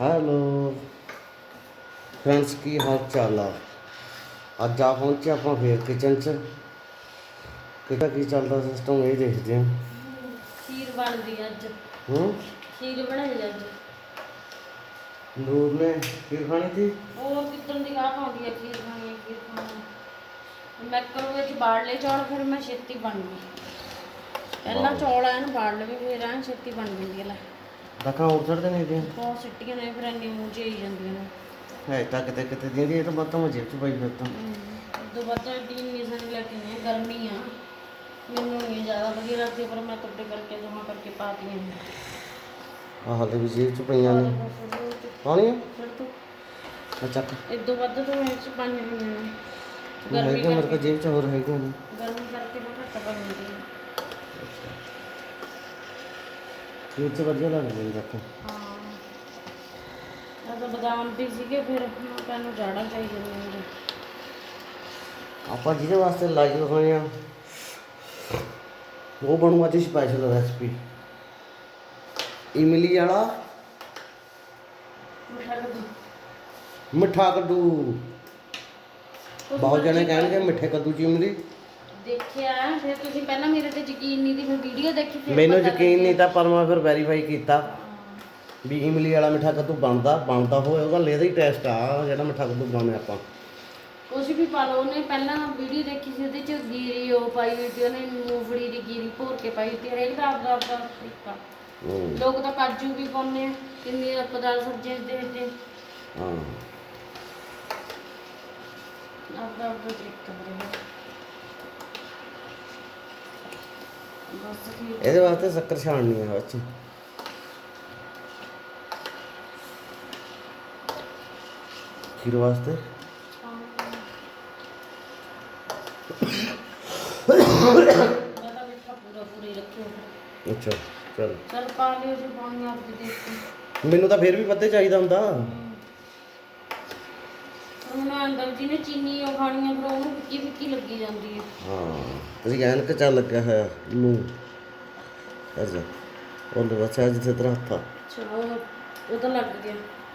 Hello friends ਕੀ ਹਾਲ ਚਾਲ ਆ? ਅੱਜ ਆ ਪਹੁੰਚੇ ਆਪਾਂ ਫੇਰ ਕਿਚਨ ਚ। ਕਿਹਦਾ ਕੀ ਚੱਲਦਾ ਸਿਸਟਮ ਇਹ ਦੇਖਦੇ ਹਾਂ। ਖੀਰ ਬਣਦੀ ਅੱਜ। ਹੂੰ? ਖੀਰ ਬਣਾਈ ਅੱਜ। ਨੂਰ ਨੇ ਕੀ ਖਾਣੀ ਸੀ? ਉਹ ਕਿੱਦਣ ਦੀ ਆ ਖਾਉਂਦੀ ਆ ਖੀਰ ਖਾਣੀ ਆ ਖੀਰ ਖਾਣੀ ਮੈਕਰੋ ਵਿੱਚ ਬਾੜ ਲਏ ਚੌਲ ਫਿਰ ਮੈਂ ਛੇਤੀ ਬਣ ਗਈ। ਪਹਿਲਾਂ ਚੌਲ ਐਨ ਬਾੜ ਲਵੇ ਫਿਰ ਐਨ ਛੇਤੀ ਬਣ ਜਾਂਦੀ ਆ ਲੈ। ਦਖਾਂ ਹੋਰ ਛੱਡਦੇ ਨਹੀਂ ਦੀਆਂ ਬਹੁਤ ਸਿੱਟੀਆਂ ਨੇ ਫਿਰ ਇੰਨੀ ਮੂੰਹ ਚ ਆਈ ਜਾਂਦੀਆਂ ਨੇ। ਹੈ ਤਾਂ ਕਿਤੇ ਕਿਤੇ ਦੀਆਂ ਇਹ ਤਾਂ ਬਾਤਾਂ ਮੈਂ ਜੇਬ ਚ ਪਾਈ ਫਿਰਦਾ। ਦੋ ਬਾਤਾਂ ਡੀ ਮੀਜ਼ਨ ਲੈ ਕੇ ਨੇ ਗਰਮੀ ਆ। ਮੈਨੂੰ ਨਹੀਂ ਜ਼ਿਆਦਾ ਵਧੀਆ ਲੱਗਦੀ ਪਰ ਮੈਂ ਕੱਪੜੇ ਕਰਕੇ ਜਮਾ ਕਰਕੇ ਪਾਤੀਆਂ ਨੇ ਆਹ ਹਾਲੇ ਵੀ ਜੇਬ ਚ ਪਈਆਂ ਨੇ। ਪਾਣੀ ਫਿਰ ਤੂੰ? ਆ ਚੱਕ। ਇਦੋਂ ਵੱਧ ਤੋਂ ਇਹ ਚ ਪਾਈਆਂ ਹੋਈਆਂ ਨੇ। ਮੈਂ ਗਰਮੀ ਕਿਹਾ ਮੇਰੇ ਕੋਲ ਜੇਬ ਚ ਹੋਰ ਹੈਗੀਆਂ ਨੇ। ਗਰਮੀ ਕਰਕੇ ਮੈਂ ਘੱਟ ਪਾਉਂਦੀ ਹਾਂ ਜੇਬ ਚ ਵਧੀਆ ਲੱਗਦੇ ਨੇ ਦੇਖੋ। ਹਾਂ। ਤਾਂ ਬਦਾਮ ਵੀ ਸੀਗੇ ਫਿਰ ਮੈਂ ਤੈਨੂੰ ਜਾੜਾ ਚਾਹੀਦੇ ਨੇ ਆਪਾਂ ਜਿਹਦੇ ਵਾਸਤੇ ਲਾਈਵ ਹੋਏ ਆ ਉਹ ਬਣੂ ਅੱਜ ਸਪੈਸ਼ਲ ਰੈਸਪੀ ਇਮਲੀ ਵਾਲਾ ਮਿੱਠਾ ਕੱਦੂ। ਮਿੱਠਾ ਕੱਦੂ। ਬਹੁਤ ਜਣੇ ਕਹਿਣਗੇ ਮਿੱਠੇ ਕੱਦੂ ਚ ਇਮਲੀ। ਦੇਖਿਆ ਫਿਰ ਤੁਸੀਂ ਪਹਿਲਾਂ ਮੇਰੇ ਤੇ ਯਕੀਨ ਨਹੀਂ ਦੀ ਫਿਰ ਵੀਡੀਓ ਦੇਖੀ ਫਿਰ ਮੈਨੂੰ ਪਤਾ ਯਕੀਨ ਨਹੀਂ ਲੱਗਿਆ। ਤਾਂ ਪਰ ਮੈਂ ਫਿਰ ਵੈਰੀਫਾਈ ਕੀਤਾ ਵੀ ਇਮਲੀ ਵਾਲਾ ਮਿੱਠਾ ਕੱਦੂ ਬਣਦਾ ਬਣਦਾ ਹੋਏਗਾ ਲੈਦਾ ਹੀ ਟੈਸਟ ਆ ਜਿਹੜਾ ਮਿੱਠਾ ਕੱਦੂ ਬਣਾਉਂਦੇ ਆਪਾਂ। ਕੁਛ ਵੀ ਪਾ ਲਓ ਉਹਨੇ ਪਹਿਲਾਂ ਵੀਡੀਓ ਦੇਖੀ ਸੀ ਉਹਦੇ ਚ ਗੀਰੀ ਉਹ ਪਾਈ ਹੋਈ ਸੀ ਉਹਨੇ ਮੂੰਗਫਲੀ ਦੀ ਗੀਰੀ ਭੋਰ ਕੇ ਪਾਈ ਹੋਈ ਸੀ ਹਰੇਕ ਦਾ ਆਪਦਾ ਆਪਦਾ ਤਰੀਕਾ। ਹੂੰ, ਲੋਕ ਤਾਂ ਕਾਜੂ ਵੀ ਪਾਉਂਦੇ ਆ ਕਿੰਨੀ ਦਾਲ ਸਬਜ਼ੀਆਂ 'ਚ ਦੇਖਦੇ ਹਾਂ। ਆਪਦਾ ਆਪਦਾ ਤਰੀਕਾ ਬਰੇ ਬਸ ਠੀਕ ਇਹਦੇ ਵਾਸਤੇ ਸ਼ੱਕਰ ਛਾਣਨੀ ਆ ਵਿੱਚ। ਖੀਰ ਵਾਸਤੇ। ਮੈਂ ਤਾਂ ਮਿੱਠਾ ਪੂਰਾ ਪੂਰਾ ਹੀ ਰੱਖਿਆ। ਅੱਛਾ ਚਲ। ਚਲ ਪਾ ਲਿਓ ਜੇ ਪਾਣੀ ਆਪ ਜੀ ਦੇਖ। ਕੇ ਮੈਨੂੰ ਤਾਂ ਫਿਰ ਵੀ ਵੱਧੇ ਚਾਹੀਦਾ ਹੁੰਦਾ। ਹੁਣ ਅੰਦਰ ਜੀ ਨੇ ਚੀਨੀ ਉਹ ਖਾਣੀਆਂ ਫਿਰ ਉਹਨੂੰ ਫਿੱਕੀ ਫਿੱਕੀ ਲੱਗੀ ਜਾਂਦੀ ਹੈ। ਹਾਂ ਤੁਸੀਂ ਐਨਕ ਚੱਲ ਲੱਗਿਆ ਹੋਇਆ ਨੂੰ ਅੱਛਾ ਉਹ ਲੋ ਅੱਛਾ ਜਿੱਥੇ ਤੇਰਾ ਹੱਥ ਆ। ਚਲੋ ਉਹ ਤਾਂ ਲੱਗ ਗਿਆ।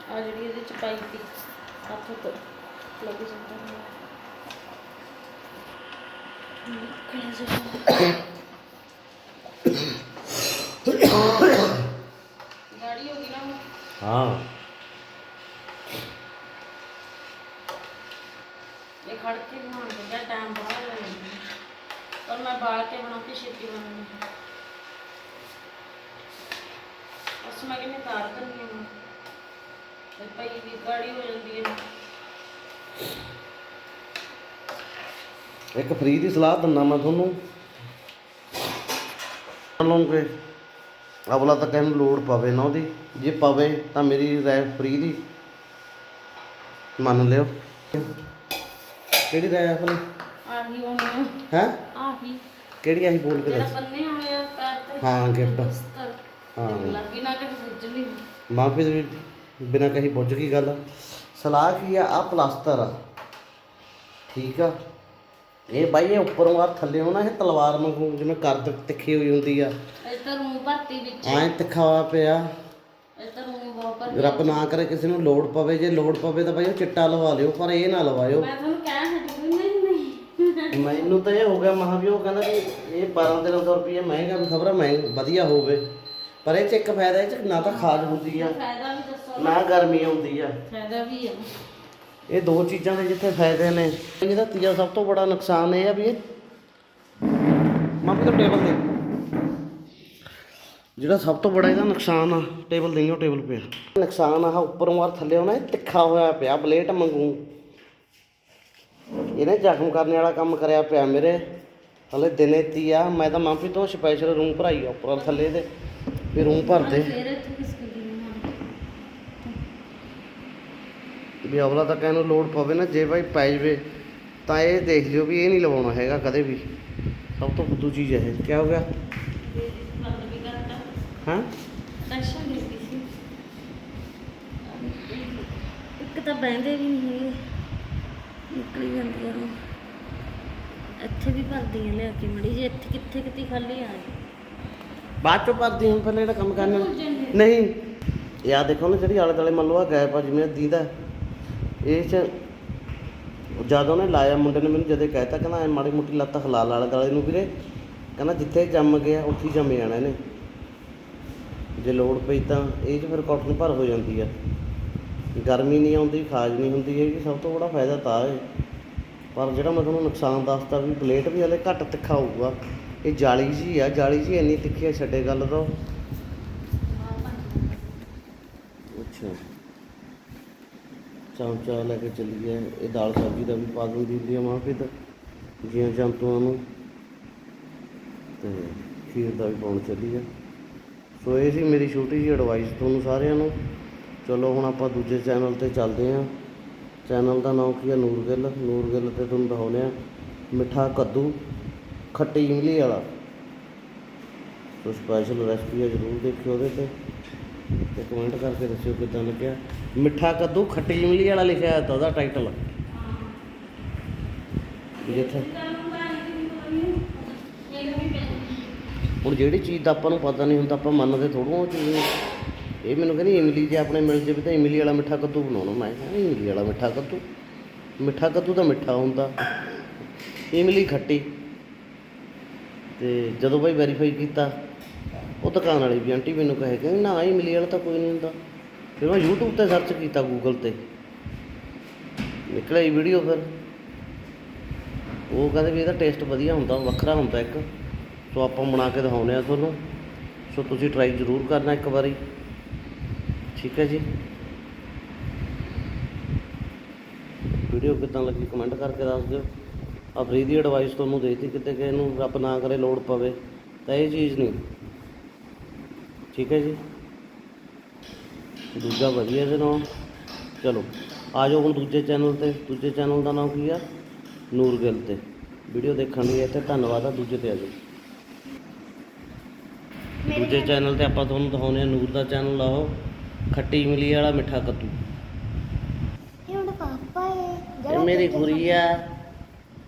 ਆ ਜਿਹੜੀ ਇਹਦੇ ਚ ਪਾਈ ਤੀ ਹੱਥ ਤੋਂ ਲੱਗ ਜਾਂਦਾ ਹੈ। ਗਾੜੀ ਹੋ ਗਈ ਨਾ ਹੁਣ। ਹਾਂ ਇਹ ਖੜ ਕੇ ਬਣਾਉਣ ਦਾ ਟਾਈਮ ਬਹੁਤ ਲੱਗ ਜਾਂਦਾ ਪਰ ਮੈਂ ਬਾਲ ਕੇ ਬਣਾ ਕੇ ਛੇਤੀ ਬਣਾਉਂਦੀ ਉਸ ਮੈਂ ਕਿਵੇਂ ਤਾਰ ਦਿੰਦੀ ਹਾਂ ਤੇ ਪਈ ਵੀ ਗਾੜੀ ਹੋ ਜਾਂਦੀ ਹੈ। ਇੱਕ ਫ੍ਰੀ ਦੀ ਸਲਾਹ ਦਿੰਦਾ ਮੈਂ ਤੁਹਾਨੂੰ। ਲਓਗੇ ਅਗਲਾ ਤਾਂ ਕਹਿੰਦਾ ਲੋੜ ਪਵੇ ਨਾ ਉਹਦੀ। ਜੇ ਪਵੇ ਤਾਂ ਮੇਰੀ ਰਾਏ ਫ੍ਰੀ ਦੀ ਮੰਨ ਲਿਓ। ਕਿਹੜੀ ਰਾਏ ਆਪਣੀ ਆਹੀ ਹੋਣੀ ਹੈ? ਆਹੀ ਕਿਹੜੀ ਆਹੀ ਬੋਲ ਕੇ ਜਿਹੜਾ ਦੱਸ ਬੰਨੇ ਹੋਏ ਆ ਪੈਰ ਤੇ ਹਾਂ ਗਿਫਟ। ਹਾਂ। ਲੱਗੀ ਨਾ ਕਿ ਬੁੱਝਲੀ ਮਾਫੀ ਵੀ ਬਿਨਾਂ ਕਹੀ ਪੁੱਛ ਕੀ ਗੱਲ? ਸਲਾਹ ਕੀ ਆ? ਆ ਪਲਾਸਟਰ ਆ। ਠੀਕ ਆ। ਇਹ ਬਾਈ ਇਹ ਉੱਪਰੋਂ ਆ ਥੱਲੇੋਂ ਨਾ ਇਹ ਤਲਵਾਰ ਵਾਂਗੂ ਜਿਵੇਂ ਕਰਦ ਤਿੱਖੀ ਹੋਈ ਹੁੰਦੀ ਆ। ਇੱਧਰ ਰੂਮ ਭਰਤੀ ਵਿੱਚ। ਐਂ ਤਿੱਖਾ ਪਿਆ। ਇੱਧਰ ਰੂਮ ਬਹੁਤ ਰੱਬ ਨਾ ਕਰੇ ਕਿਸੇ ਨੂੰ ਲੋੜ ਪਵੇ। ਜੇ ਲੋੜ ਪਵੇ ਤਾਂ ਬਾਈ ਉਹ ਚਿੱਟਾ ਲਵਾ ਲਿਓ ਪਰ ਇਹ ਨਾ ਲਵਾਇਓ। ਮੈਂ ਤੁਹਾਨੂੰ ਕਹਿ ਹਟੀ ਵੀ ਨਹੀਂ ਨਹੀਂ ਮੈਨੂੰ ਤਾਂ ਇਹ ਹੋ ਗਿਆ ਮਹਾ ਵੀ ਉਹ ਕਹਿੰਦਾ ਵੀ ਇਹ 12 1300 ਰੁਪਏ ਮਹਿੰਗਾ ਵੀ ਖਬਰ ਮਹਿੰਗਾ ਵਧੀਆ ਹੋਵੇ। ਪਰ ਇਹ ਚ ਇੱਕ ਫਾਇਦਾ ਇਹ ਚ ਨਾ ਤਾਂ ਖਾਦ ਹੁੰਦੀ ਆ। ਫਾਇਦਾ ਵੀ ਦੱਸੋ। ਨਾ ਗਰਮੀ ਆਉਂਦੀ ਆ। ਫਾਇਦਾ ਵੀ ਹੈ ਇਹ ਦੋ ਚੀਜ਼ਾਂ ਦੇ ਜਿੱਥੇ ਫਾਇਦੇ ਨੇ। ਇਹਦਾ ਤੀਜਾ ਸਭ ਤੋਂ ਬੜਾ ਨੁਕਸਾਨ ਇਹ ਆ ਵੀ ਇਹ ਮਾਪੀ ਤੋਂ ਟੇਬਲ ਦੇ। ਜਿਹੜਾ ਸਭ ਤੋਂ ਬੜਾ ਇਹਦਾ ਨੁਕਸਾਨ ਆ ਟੇਬਲ ਦੇਈਓ ਟੇਬਲ ਪਿਆ। ਨੁਕਸਾਨ ਆ ਉੱਪਰੋਂ ਵਾਰ ਥੱਲੇ ਇਹ ਤਿੱਖਾ ਹੋਇਆ ਪਿਆ ਬਲੇਟ ਮੰਗੂ ਇਹਨੇ ਜ਼ਖਮ ਕਰਨ ਵਾਲਾ ਕੰਮ ਕਰਿਆ ਪਿਆ ਮੇਰੇ। ਹਲੇ ਦਿਨੇ ਤੀ ਆ, ਮੈਂ ਤਾਂ ਮਾਪੀ ਤੋਂ ਸਪੈਸ਼ਲ ਰੂਮ ਭਰਾਈ ਆ, ਉੱਪਰ ਥੱਲੇ ਦੇ, ਵੀ ਰੂਮ ਭਰਦੇ। ਫੇਰ ਵੀ ਅਗਲਾ ਤਾਂ ਕਹਿਣ ਨੂੰ ਲੋੜ ਪਵੇ ਨਾ, ਜੇ ਭਾਈ ਪੈ ਜਵੇ, ਤਾਂ ਇਹ ਦੇਖ ਲਿਓ ਵੀ ਇਹ ਨਹੀਂ ਲਵਾਉਣਾ ਹੈਗਾ ਕਦੇ ਵੀ। ਸਭ ਤੋਂ ਫੁੱਦੂ ਚੀਜ਼ ਹੈ ਇਹ। ਕੀ ਹੋ ਗਿਆ? ਹਾਂ? ਇੱਕ ਤਾਂ ਬਹਿੰਦੇ ਵੀ ਨਹੀਂ ਹੈਗੇ। ਨਿਕਲੀ ਜਾਂਦੀ ਆ ਇੱਥੇ ਵੀ ਭਰਦੀ ਆ ਲਿਆ ਕੇ ਮੜੀ ਜੇ ਇੱਥੇ ਕਿੱਥੇ ਕਿਤੇ ਖਾਲੀ ਆ ਬਾਅਦ ਚੋਂ ਭਰਦੀ ਹੁਣ ਪਹਿਲੇ ਜਿਹੜਾ ਕੰਮ ਕਰਨਾ। ਨਹੀਂ ਇਹ ਆ ਦੇਖੋ ਨਾ ਜਿਹੜੀ ਆਲੇ ਦੁਆਲੇ ਮੰਨ ਲਓ ਆ ਗੈਪ ਆ ਜਿਵੇਂ ਦੀਦਾ। ਇਹ ਚ ਜਦ ਉਹਨੇ ਲਾਇਆ ਮੁੰਡੇ ਨੇ ਮੈਨੂੰ ਜਦੇ ਕਹਿਤਾ ਕਹਿੰਦਾ ਐ ਮਾੜੀ ਮੋਟੀ ਲੱਤ ਹਲਾ ਲਾ ਆਲੇ ਦੁਆਲੇ ਨੂੰ ਵੀਰੇ। ਕਹਿੰਦਾ ਜਿੱਥੇ ਜੰਮ ਗਿਆ ਉੱਥੇ ਜੰਮ ਜਾਣਾ ਇਹਨੇ। ਜੇ ਲੋੜ ਪਈ ਤਾਂ ਇਹ 'ਚ ਫਿਰ ਕਾਟਨ ਭਰ ਹੋ ਜਾਂਦੀ ਆ। ਗਰਮੀ ਨਹੀਂ ਆਉਂਦੀ ਖਾਜ ਨਹੀਂ ਹੁੰਦੀ ਹੈਗੀ ਸਭ ਤੋਂ ਬੜਾ ਫਾਇਦਾ ਤਾਂ ਹੈ ਪਰ ਜਿਹੜਾ ਮੈਂ ਤੁਹਾਨੂੰ ਨੁਕਸਾਨ ਦੱਸਦਾ ਵੀ ਪਲੇਟ ਵੀ ਹਲੇ ਘੱਟ ਤਿੱਖਾ ਹੋਊਗਾ ਇਹ ਜਾਲੀ ਜੀ ਆ, ਜਾਲੀ ਜੀ ਇੰਨੀ ਤਿੱਖੀ ਆ, ਛੱਡੇ ਗੱਲ ਤੋਂ ਅੱਛਾ। ਚਮਚਾ ਲੈ ਕੇ ਚੱਲੀ ਗਿਆ ਇਹ ਦਾਲ ਸਬਜ਼ੀ ਦਾ ਵੀ ਪਾ ਹੁੰਦੀ ਆ ਮਾਂ ਫਿਰ ਜੀਆਂ ਜੰਤੂਆਂ ਨੂੰ। ਤੇ ਖੀਰ ਦਾ ਵੀ ਪਾਉਣ ਚੱਲੀ ਆ ਸੋ ਇਹ ਸੀ ਮੇਰੀ ਛੋਟੀ ਜਿਹੀ ਐਡਵਾਈਸ ਤੁਹਾਨੂੰ ਸਾਰਿਆਂ ਨੂੰ। ਚਲੋ ਹੁਣ ਆਪਾਂ ਦੂਜੇ ਚੈਨਲ ਤੇ ਚੱਲਦੇ ਹਾਂ। ਚੈਨਲ ਦਾ ਨਾਮ ਕੀ ਹੈ? ਨੂਰਗਿੱਲ ਨੂਰਗਿੱਲ ਤੇ ਤੁਹਾਨੂੰ ਦਿਖਾਉਂਦੇ ਆ ਮਿੱਠਾ ਕੱਦੂ, ਖੱਟੀ ਇਮਲੀ ਵਾਲਾ। ਸੋ ਸਪੈਸ਼ਲ ਰੈਸਪੀ ਹੈ ਜ਼ਰੂਰ ਦੇਖਿਓ ਉਹਦੇ ਤੇ। ਤੇ ਕਮੈਂਟ ਕਰਕੇ ਦੱਸਿਓ ਕਿੱਦਾਂ ਲੱਗਿਆ। ਮਿੱਠਾ ਕੱਦੂ, ਖੱਟੀ ਇਮਲੀ ਵਾਲਾ ਲਿਖਿਆ ਤਾਂ ਉਹਦਾ ਟਾਈਟਲ ਜਿੱਥੇ ਹੁਣ ਜਿਹੜੀ ਚੀਜ਼ ਦਾ ਆਪਾਂ ਨੂੰ ਪਤਾ ਨਹੀਂ ਹੁੰਦਾ, ਆਪਾਂ ਮੰਨਦੇ ਥੋੜ੍ਹਾ ਉਹ ਚੀਜ਼। ਨੂੰ ਇਹ ਮੈਨੂੰ ਕਹਿੰਦੀ ਇਮਲੀ ਜੇ ਆਪਣੇ ਮਿਲ ਜਾਵੇ ਤਾਂ ਇਮਲੀ ਵਾਲਾ ਮਿੱਠਾ ਕੱਦੂ ਬਣਾਉਣਾ। ਮੈਂ ਕਿਹਾ ਇਮਲੀ ਵਾਲਾ ਮਿੱਠਾ ਕੱਦੂ। ਮਿੱਠਾ ਕੱਦੂ ਤਾਂ ਮਿੱਠਾ ਹੁੰਦਾ। ਇਮਲੀ ਖੱਟੀ। ਤੇ ਜਦੋਂ ਭਾਈ ਵੈਰੀਫਾਈ ਕੀਤਾ, ਉਹ ਦੁਕਾਨ ਵਾਲੀ ਵੀ ਆਂਟੀ ਮੈਨੂੰ ਕਹੇ ਕਿ ਨਾ, ਇਮਲੀ ਵਾਲਾ ਤਾਂ ਕੋਈ ਨਹੀਂ ਹੁੰਦਾ। ਫਿਰ ਮੈਂ YouTube ਤੇ ਸਰਚ ਕੀਤਾ Google ਤੇ। ਨਿਕਲਿਆ ਇਹ ਵੀਡੀਓ ਫਿਰ। ਉਹ ਕਹਿੰਦੇ ਵੀ ਇਹਦਾ ਟੇਸਟ ਵਧੀਆ ਹੁੰਦਾ, ਵੱਖਰਾ ਹੁੰਦਾ ਇੱਕ। ਸੋ ਆਪਾਂ ਬਣਾ ਕੇ ਦਿਖਾਉਂਦੇ ਆ ਤੁਹਾਨੂੰ। ਸੋ ਤੁਸੀਂ ਟਰਾਈ ਜ਼ਰੂਰ ਕਰਨਾ ਇੱਕ ਵਾਰੀ। ਠੀਕ ਹੈ ਜੀ। ਵੀਡੀਓ ਕਿੱਦਾਂ ਲੱਗੀ ਕਮੈਂਟ ਕਰਕੇ ਦੱਸ ਦਿਓ। ਆ ਫਰੀ ਦੀ ਐਡਵਾਈਸ ਤੁਹਾਨੂੰ ਦੇਤੀ ਕਿਤੇ ਕਿ ਇਹਨੂੰ ਰੱਬ ਨਾ ਕਰੇ, ਲੋੜ ਪਵੇ। ਤਾਂ ਇਹ ਚੀਜ਼ ਨਹੀਂ। ਠੀਕ ਹੈ ਜੀ। ਦੂਜਾ ਵਧੀਆ ਇਹਦੇ ਨਾਲ। ਚਲੋ, ਆ ਜਾਓ ਹੁਣ ਦੂਜੇ ਚੈਨਲ ਤੇ। ਦੂਜੇ ਚੈਨਲ ਦਾ ਨਾਮ ਕੀ ਆ? ਨੂਰਗਿੱਲ ਤੇ। ਵੀਡੀਓ ਦੇਖਣ ਲਈ ਇੱਥੇ ਧੰਨਵਾਦ ਆ, ਦੂਜੇ ਤੇ ਆ ਜਾਓ। ਦੂਜੇ ਚੈਨਲ ਤੇ ਆਪਾਂ ਤੁਹਾਨੂੰ ਦਿਖਾਉਂਦੇ ਆ ਨੂਰ ਦਾ ਚੈਨਲ ਆਓ। ਖੱਟੀ ਇਮਲੀ ਵਾਲਾ ਮਿੱਠਾ ਕੱਦੂ। ਇਹ ਹੁਣ ਪਾਪਾ ਹੈ ਇਹ ਮੇਰੀ ਗੁਰੀ ਆ।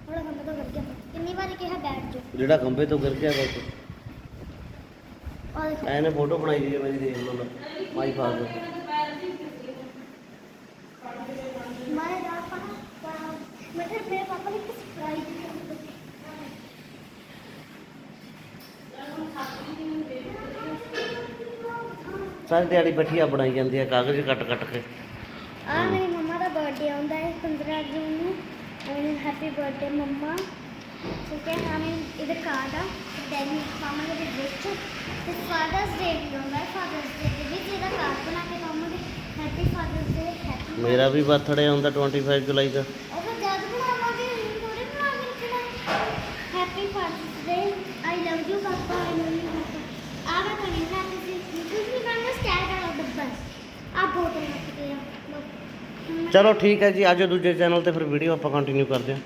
ਥੋੜਾ ਕੰਮ ਤਾਂ ਕਰ ਗਿਆ। ਕਿੰਨੀ ਵਾਰੀ ਕਿਹਾ ਬੈਠ ਜਾ ਜਿਹੜਾ ਖੰਭੇ ਤੋਂ ਗਿਰ ਗਿਆ ਬਸ। ਐਨੇ ਫੋਟੋ ਬਣਾਈ ਦੀ ਮੇਰੀ ਦੇਖ ਲਓ ਨਾ। ਮਾਈ ਫਾਦਰ ਮੈਂ ਦਾ ਪਾਪਾ ਮੈਂ ਤੇ ਮੇਰੇ ਪਾਪਾ ਨੇ ਇੱਕ ਸਰਪ੍ਰਾਈਜ਼ ਸਾਰੀ ਦਿਹਾੜੀ ਬੈਠੀਆ ਬਣਾਈ ਜਾਂਦੀ ਆ ਕਾਗਜ਼ ਕੱਟ ਕੱਟ ਕੇ। ਆ ਮੇਰੀ ਮੰਮਾ ਦਾ ਬਰਥਡੇ ਆਉਂਦਾ ਹੈ 15 ਜੂਨ ਨੂੰ। ਐਂਡ ਹੈਪੀ ਬਰਥਡੇ ਮੰਮਾ। ਠੀਕ ਹੈ ਹਮੇ ਇਹਦਾ ਕਾਰਡ ਆ। ਦੈਨ ਮਾਮਾ ਦੇ ਵਿੱਚ। ਤੇ ਫਾਦਰਸ ਡੇ ਵੀ ਆਉਂਦਾ ਹੈ ਫਾਦਰਸ ਡੇ ਦੇ ਵਿੱਚ ਇਹਦਾ ਕਾਰਡ ਬਣਾ ਕੇ ਪਾਵਾਂਗੇ ਹੈਪੀ ਫਾਦਰਸ ਡੇ ਹੈਪੀ ਮੇਰਾ ਵੀ ਬਰਥਡੇ ਆਉਂਦਾ 25 ਜੁਲਾਈ ਦਾ। ਉਹ ਜਦ ਬਣਾਵਾਂਗੇ ਥੋੜੇ ਬਣਾ ਕੇ ਰੱਖਣਾ happy father's day I love you papa I love you ਪਾਪਾ ਆ ਮੈਂ ਕਰੀ ਨਾ ਤੁਸੀਂ ਤੁਸੀਂ ਵੀ ਬਣਾਉਣਾ ਸਟਾਰ ਵਾਲਾ ਡੱਬਾ ਆ ਬੋਤਲ ਰੱਖ ਕੇ ਆ ਚਲੋ ਠੀਕ ਹੈ ਜੀ, ਆਜੋ ਦੂਜੇ ਚੈਨਲ ਤੇ ਫਿਰ ਵੀਡੀਓ ਆਪਾਂ ਕੰਟੀਨਿਊ ਕਰਦੇ ਹਾਂ।